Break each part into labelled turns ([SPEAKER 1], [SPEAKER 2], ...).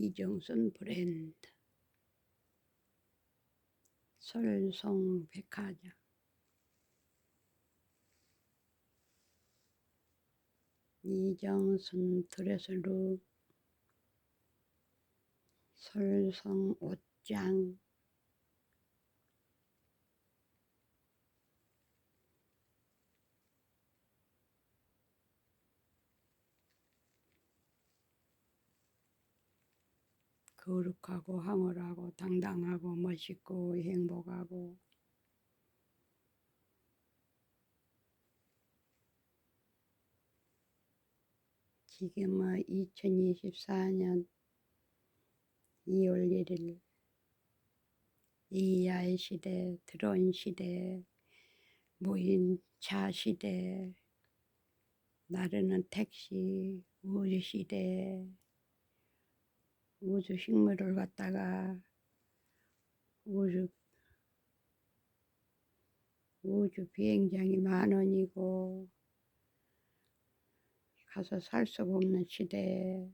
[SPEAKER 1] 이정순 브랜드. 설성 백화점. 이정순 드레스룸. 설성 옷장 거룩하고 황홀하고 당당하고 멋있고 행복하고. 지금은 2024년 2월 1일 이하의 시대, 드론 시대, 무인차 시대, 나르는 택시, 우주 시대, 우주 식물을 갖다가 우주 우주 비행장이 만 원이고 가서 살 수가 없는 시대.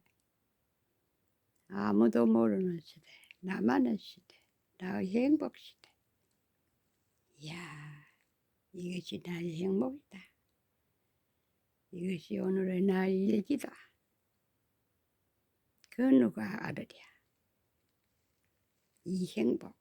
[SPEAKER 1] 아무도 모르는 시대. 나만의 시대. 나의 행복 시대. 이야 이것이 나의 행복이다. 이것이 오늘의 나의 일기다 그 누가 알으랴? 이 행복